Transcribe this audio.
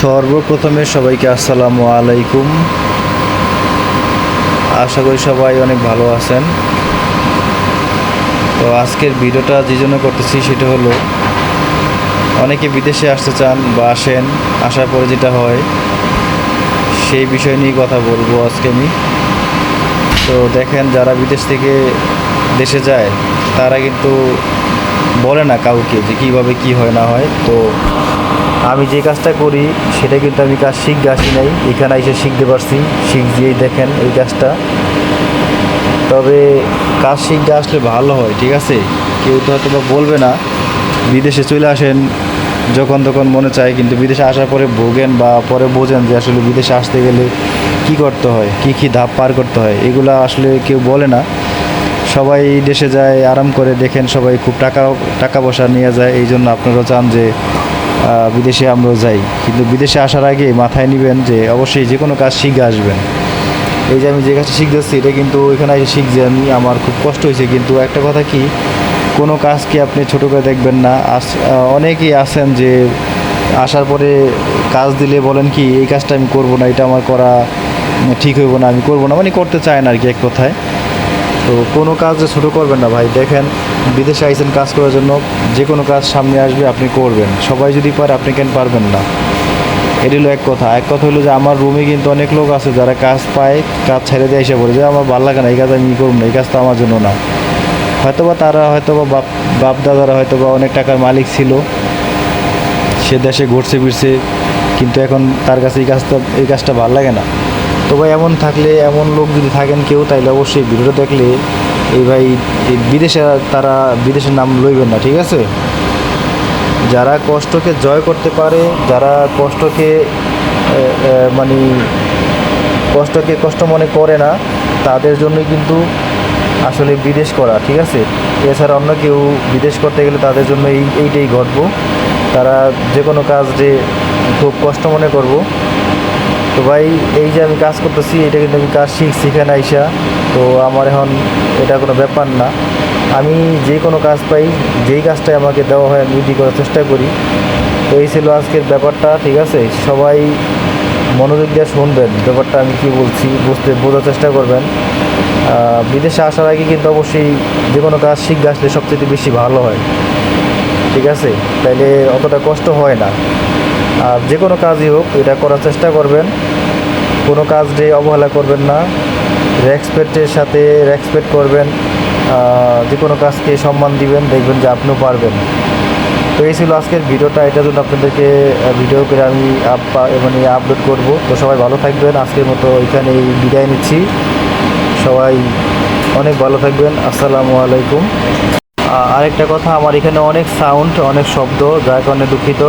সর্বপ্রথমে সবাইকে আসসালামু আলাইকুম। আশা করি সবাই অনেক ভালো আছেন। তো আজকের ভিডিওটা যে জন্য করতেছি সেটা হলো, অনেকে বিদেশে আসতে চান বা আসেন, আসার পরে যেটা হয়, সেই বিষয় নিয়ে কথা বলব আজকে আমি। তো দেখেন, যারা বিদেশ থেকে দেশে যায়, তারা কিন্তু বলে না কাউকে যে কীভাবে কি হয় না হয়। তো আমি যে কাজটা করি, সেটা কিন্তু আমি কাজ শিখতে আসি নাই। এখানে এসে শিখতে পারছি। শিখ দিয়েই দেখেন এই কাজটা। তবে কাজ শিখতে আসলে ভালো হয়, ঠিক আছে? কেউ তো হয়তো বলবে না, বিদেশে চলে আসেন, যখন তখন মনে চায়, কিন্তু বিদেশে আসার পরে ভোগেন বা পরে বোঝেন যে আসলে বিদেশে আসতে গেলে কি করতে হয়, কি কি ধাপ পার করতে হয়, এগুলো আসলে কেউ বলে না। সবাই দেশে যায়, আরাম করে দেখেন সবাই খুব টাকা টাকা পয়সা নিয়ে যায় এই জন্য আপনারাও চান যে বিদেশে আমরাও যাই। কিন্তু বিদেশে আসার আগে মাথায় নেবেন যে অবশ্যই যে কোনো কাজ শিখে আসবেন। এই যে আমি যে কাজটা শিখতেছি, এটা কিন্তু এখানে এসে শিখছি আমি আমার খুব কষ্ট হয়েছে। কিন্তু একটা কথা কি, কোনো কাজকে আপনি ছোটো করে দেখবেন না। আস অনেকেই আছেন যে আসার পরে কাজ দিলে বলেন কি, এই কাজটা আমি করব না, এটা আমার করা ঠিক হইব না, আমি করব না। মানে করতে চায় না আর কি এক কথায়। তো কোনো কাজ ছোটো করবেন না ভাই। দেখেন বিদেশে আইসেন কাজ করার জন্য যে কোনো কাজ সামনে আসবে, আপনি করবেন। সবাই যদি পারে, আপনি কেন পারবেন না? এটি হলো এক কথা। এক কথা হলো যে, আমার রুমে কিন্তু অনেক লোক আছে যারা কাজ পায়, কাজ ছেড়ে দিয়ে এসে পড়ে। যে, আমার ভালো লাগে না, এই কাজ আমি করব না, এই কাজটা আমার জন্য না। হয়তোবা তারা, হয়তোবা বাপ বাপ দাদারা হয়তোবা অনেক টাকার মালিক ছিল। সে দেশে ঘুরছে ফিরছে, কিন্তু এখন তার কাছে এই কাজটা এই কাজটা ভালো লাগে না। তো ভাই, এমন থাকলে, এমন লোক যদি থাকেন কেউ, তাইলে অবশ্যই ভিডিওটা দেখলে এই ভাই বিদেশে তারা বিদেশের নাম লইবেন না, ঠিক আছে? যারা কষ্টকে জয় করতে পারে, যারা কষ্টকে মানে কষ্টকে কষ্ট মনে করে না, তাদের জন্যই কিন্তু আসলে বিদেশ করা, ঠিক আছে? এছাড়া অন্য কেউ বিদেশ করতে গেলে তাদের জন্য এই, এইটাই ঘটবো। তারা যে কোনো কাজ যে খুব কষ্ট মনে করব তো ভাই, এই যে আমি কাজ করতেছি, এটা কিন্তু আমি কাজ শিখছি এখানে আইসা। তো আমার এখন এটা কোনো ব্যাপার না। আমি যে কোনো কাজ পাই, যেই কাজটাই আমাকে দেওয়া হয়, আমি করার চেষ্টা করি। তো এই ছিল আজকের ব্যাপারটা, ঠিক আছে? সবাই মনোযোগ দিয়ে শুনবেন, ব্যাপারটা আমি কি বলছি, বুঝতে, বোঝার চেষ্টা করবেন। বিদেশে আসার আগে কিন্তু অবশ্যই যে কোনো কাজ শিখে আসলে সবচেয়ে বেশি ভালো হয়। ঠিক আছে? তাইলে অতটা কষ্ট হয় না। আর যে কোনো কাজই হোক, এটা করার চেষ্টা করবেন। কোনো কাজ দিয়ে অবহেলা করবেন না। রেসপেক্টের সাথে রেসপেক্ট করবেন। যে কোনো কাজকে সম্মান দিবেন, দেখবেন যে আপনিও পারবেন। তো এই ছিল আজকের ভিডিওটা। এটার জন্য আপনাদেরকে ভিডিও করে আমি মানে আপলোড করব। তো সবাই ভালো থাকবেন। আজকের মতো এখানেই বিদায় নিচ্ছি। সবাই অনেক ভালো থাকবেন। আসসালামু আলাইকুম। আরেকটা কথা, আমার এখানে অনেক সাউন্ড অনেক শব্দ, যার কারণে দুঃখিত।